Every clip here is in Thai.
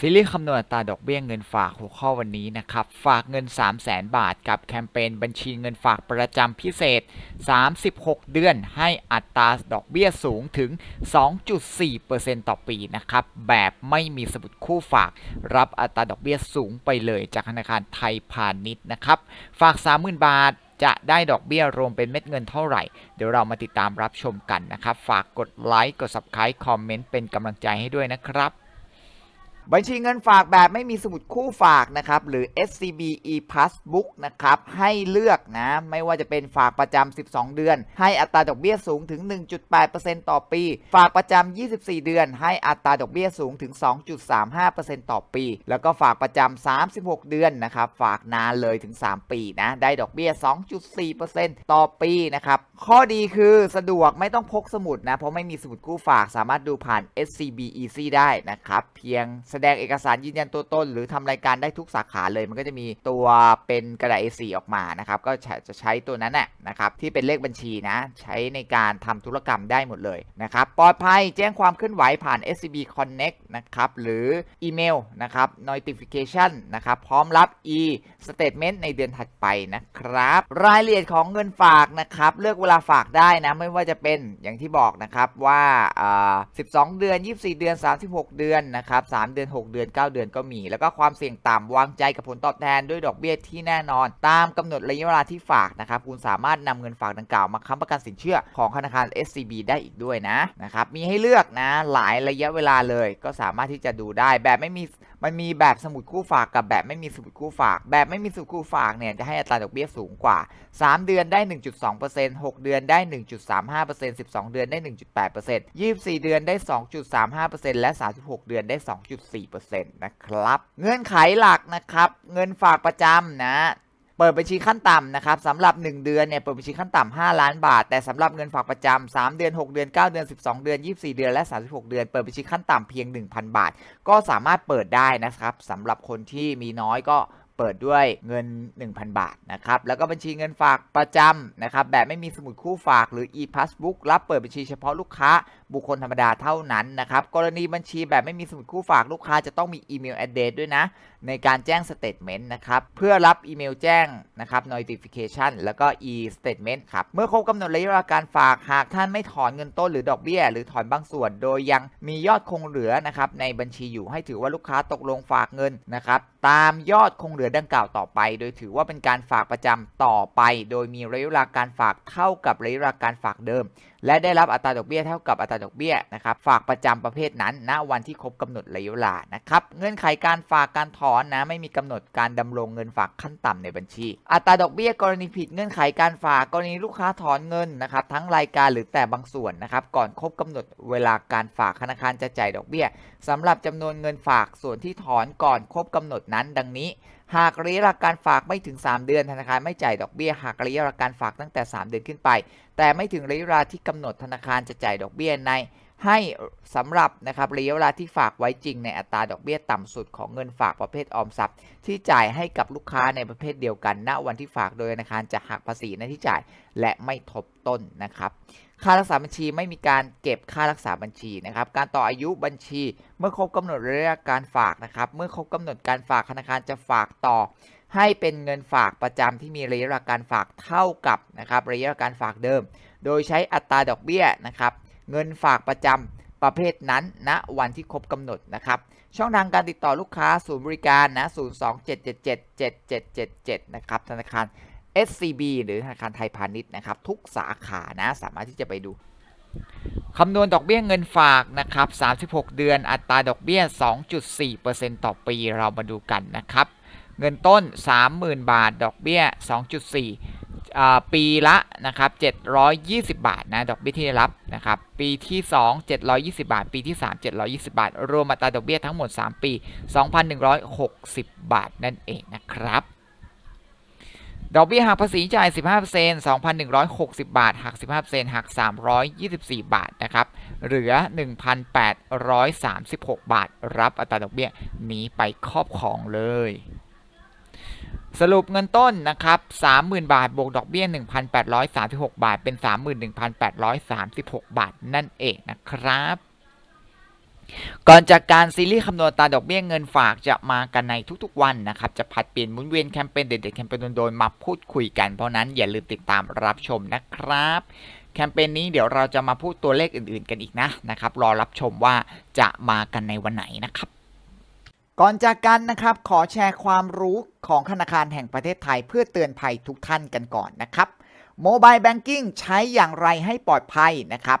ซีรีส์คำนวณอัตราดอกเบี้ยเงินฝากหัวข้อวันนี้นะครับ ฝากเงิน 3 0 0แสนบาทกับแคมเปญบัญชีเงินฝากประจำพิเศษ 36 เดือนให้อัตราดอกเบี้ยสูงถึง 2.4%ต่อปีนะครับ แบบไม่มีสมุดคู่ฝาก รับอัตราดอกเบี้ยสูงไปเลยจากธนาคารไทยพาณิชย์นะครับ ฝาก 30,000 บาทจะได้ดอกเบี้ยรวมเป็นเม็ดเงินเท่าไหร่ เดี๋ยวเรามาติดตามรับชมกันนะครับ ฝากกดไลค์ กด Subscribe คอมเมนต์เป็นกำลังใจให้ด้วยนะครับ บัญชีเงินฝากแบบไม่มีสมุดคู่ฝากนะครับ หรือ SCB ePassbook นะครับ ให้เลือกนะ ไม่ว่าจะเป็นฝากประจำ 12 เดือน ให้อัตราดอกเบี้ยสูงถึง 1.8%ต่อปี ฝากประจำ 24 เดือน ให้อัตราดอกเบี้ยสูงถึง 2.35%ต่อปี แล้วก็ฝากประจำ 36 เดือนนะครับ ฝากนานเลยถึง 3 ปีนะ ได้ดอกเบี้ย 2.4%ต่อปีนะครับ ข้อดีคือสะดวกไม่ต้องพกสมุดนะ เพราะไม่มีสมุดคู่ฝาก สามารถดูผ่าน SCB Easy ได้นะครับ เพียงแสดงเอกสารยืนยันตัวตน หรือทำรายการได้ทุกสาขาเลยมันก็จะมีตัวเป็นกระดาษ A4 ออกมานะครับก็จะใช้ตัวนั้นแหละนะครับที่เป็นเลขบัญชีนะใช้ในการทำธุรกรรมได้หมดเลยนะครับปลอดภัยแจ้งความเคลื่อนไหวผ่าน SCB Connect นะครับหรืออีเมลนะครับ notification นะครับพร้อมรับ e statement ในเดือนถัดไปนะครับ รายละเอียดของเงินฝากนะครับเลือกเวลาฝากได้นะไม่ว่าจะเป็นอย่างที่บอกนะครับว่าอ่า12 เดือน 24 เดือน 36 เดือนนะครับ3เดือน6 เดือน 9 เดือนก็มี แล้วก็ความเสี่ยงต่ำวางใจกับผลตอบแทนด้วยดอกเบี้ยที่แน่นอน ตามกำหนดระยะเวลาที่ฝากนะครับคุณสามารถนำเงินฝากดังกล่าวมาค้ำประกันสินเชื่อของธนาคาร SCB ได้อีกด้วยนะนะครับมีให้เลือกนะหลายระยะเวลาเลย ก็สามารถที่จะดูได้แบบไม่มี มันมีแบบสมุดคู่ฝากกับแบบไม่มีสมุดคู่ฝาก แบบไม่มีสมุดคู่ฝากเนี่ยจะให้อัตราดอกเบี้ยสูงกว่า 3 เดือนได้ 1.2% 6 เดือนได้ 1.35% 12 เดือนได้ 1.8% 24 เดือนได้ 2.35%และ 36 เดือนได้ 2.4%นะครับ เงื่อนไขหลักนะครับ เงินฝากประจำนะ ปิดบัญชีขั้นต่ำนะครับสำหรับ 1 เดือนเนี่ยเปิดบัญชีขั้นต่ำ5ล้านบาท แต่สำหรับเงินฝากประจำ3เดือน 6 เดือน 9 เดือน 12 เดือน 24 เดือนและ 36 เดือน เปิดบัญชีขั้นต่ำเพียง 1,000 บาท ก็สามารถเปิดได้นะครับสำหรับคนที่มีน้อยก็ ปิดด้วยเงิน 1,000 บาทนะครับ แล้วก็บัญชีเงินฝากประจำนะครับ แบบไม่มีสมุดคู่ฝากหรือ e-passbook รับเปิดบัญชีเฉพาะลูกค้าบุคคลธรรมดาเท่านั้นนะครับ กรณีบัญชีแบบไม่มีสมุดคู่ฝากลูกค้าจะต้องมีอีเมล address ด้วยนะ ในการแจ้งสเต t เมนต์นะครับ เพื่อรับอีเมลแจ้งนะครับ notification แล้วก็ e statement ครับ เมื่อครบกำหนดระยะเวลาการฝากหากท่านไม่ถอนเงินต้นหรือดอกเบี้ย หรือถอนบางส่วน โดยยังมียอดคงเหลือนะครับในบัญชีอยู่ให้ถือว่าลูกค้าตกลงฝากเงินนะครับตามยอดคงเหลือดังกล่าวต่อไป โดยถือว่าเป็นการฝากประจำต่อไป โดยมีระยะเวลาการฝากเท่ากับระยะเวลาการฝากเดิม และได้รับอัตราดอกเบี้ยเท่ากับอัตราดอกเบี้ยนะครับฝากประจำประเภทนั้น ณวันที่ครบกำหนดระยะเวลานะครับเงื่อนไขการฝากการถอนนะไม่มีกำหนดการดำรงเงินฝากขั้นต่ำในบัญชี อัตราดอกเบี้ยกรณีผิดเงื่อนไขการฝากกรณีลูกค้าถอนเงินนะครับทั้งรายการหรือแต่บางส่วนนะครับก่อนครบกำหนดเวลาการฝากธนาคารจะจ่ายดอกเบี้ยสำหรับจำนวนเงินฝากส่วนที่ถอนก่อนครบกำหนดนั้นดังนี้ หากระยะเวลาการฝากไม่ถึง 3 เดือนธนาคารไม่จ่ายดอกเบี้ย หากระยะเวลาการฝากตั้งแต่ 3 เดือนขึ้นไป แต่ไม่ถึงระยะเวลาที่กำหนดธนาคารจะจ่ายดอกเบี้ยในให้สำหรับนะครับระยะเวลาที่ฝากไว้จริงในอัตราดอกเบี้ยต่ำสุดของเงินฝากประเภทออมทรัพย์ ที่จ่ายให้กับลูกค้าในประเภทเดียวกัน ณวันที่ฝากโดยธนาคารจะหักภาษีในที่จ่าย และไม่ทบต้นนะครับ ค่ารักษาบัญชีไม่มีการเก็บค่ารักษาบัญชีนะครับ การต่ออายุบัญชี เมื่อครบกำหนดระยะการฝากนะครับ เมื่อครบกำหนดการฝากธนาคารจะฝากต่อ ให้เป็นเงินฝากประจำที่มีระยะเวลาการฝากเท่ากับนะครับระยะเวลาการฝากเดิม โดยใช้อัตราดอกเบี้ยนะครับเงินฝากประจำประเภทนั้นณวันที่ครบกำหนดนะครับ ช่องทางการติดต่อลูกค้าศูนย์บริการนะ 027777777 นะครับธนาคาร SCB หรือธนาคารไทยพาณิชย์นะครับ ทุกสาขานะสามารถที่จะไปดูคำนวณดอกเบี้ยเงินฝากนะครับ 36 เดือนอัตราดอกเบี้ย 2.4%ต่อปีเรามาดูกันนะครับ เงินต้น 30,000 บาท ดอกเบี้ย 2.4อ่ปีละนะครับ 720 บาทนะดอกเบี้ยที่ได้รับนะครับ ปีที่ 2 720 บาท ปีที่ 3 720 บาท รวมอัตราดอกเบี้ยทั้งหมด 3 ปี 2,160 บาทนั่นเองนะครับ ดอกเบี้ยหักภาษีจ่าย 15% 2,160 บาท หัก 15%หัก 324 บาทนะครับ เหลือ 1,836 บาท รับอัตราดอกเบี้ยนี้ไปครอบครองเลย สรุปเงินต้นนะครับ 30,000 บาท บวกดอกเบี้ย 1,836 บาท เป็น 31,836 บาท นั่นเองนะครับ ก่อนจากการซีรีส์คำนวณตาดอกเบี้ยเงินฝากจะมากันในทุกๆวันนะครับ จะผัดเปลี่ยนหมุนเวียนแคมเปญเด็ดๆแคมเปญโดนๆมาพูดคุยกันเพราะนั้นอย่าลืมติดตามรับชมนะครับ แคมเปญนี้เดี๋ยวเราจะมาพูดตัวเลขอื่นๆกันอีกนะนะครับรอรับชมว่าจะมากันในวันไหนนะครับ ก่อนจากกันนะครับขอแชร์ความรู้ของธนาคารแห่งประเทศไทยเพื่อเตือนภัยทุกท่านกันก่อนนะครับโมบายแบงกิ้งใช้อย่างไรให้ปลอดภัยนะครับ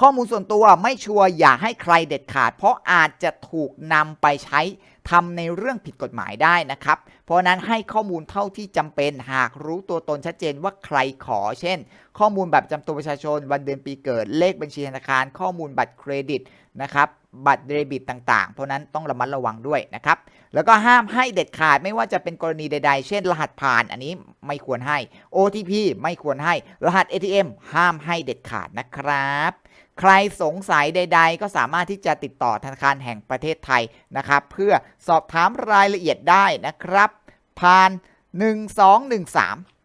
ข้อมูลส่วนตัวไม่ชัวร์อย่าให้ใครเด็ดขาด เพราะอาจจะถูกนำไปใช้ทำในเรื่องผิดกฎหมายได้นะครับเพราะนั้นให้ข้อมูลเท่าที่จำเป็นหากรู้ตัวตนชัดเจนว่าใครขอ เช่น ข้อมูลแบบประจำตัวประชาชน วันเดือนปีเกิดเลขบัญชีธนาคาร ข้อมูลบัตรเครดิตนะครับบัตรเดบิตต่างๆ เพราะนั้นต้องระมัดระวังด้วยนะครับ แล้วก็ห้ามให้เด็ดขาดไม่ว่าจะเป็นกรณีใด ๆ เช่น รหัสผ่านอันนี้ไม่ควรให้ OTP ไม่ควรให้ รหัส ATM ห้ามให้เด็ดขาดนะครับ ใครสงสัยใด ๆ ก็สามารถที่จะติดต่อธนาคารแห่งประเทศไทยนะครับ เพื่อสอบถามรายละเอียดได้นะครับ ผ่าน 1213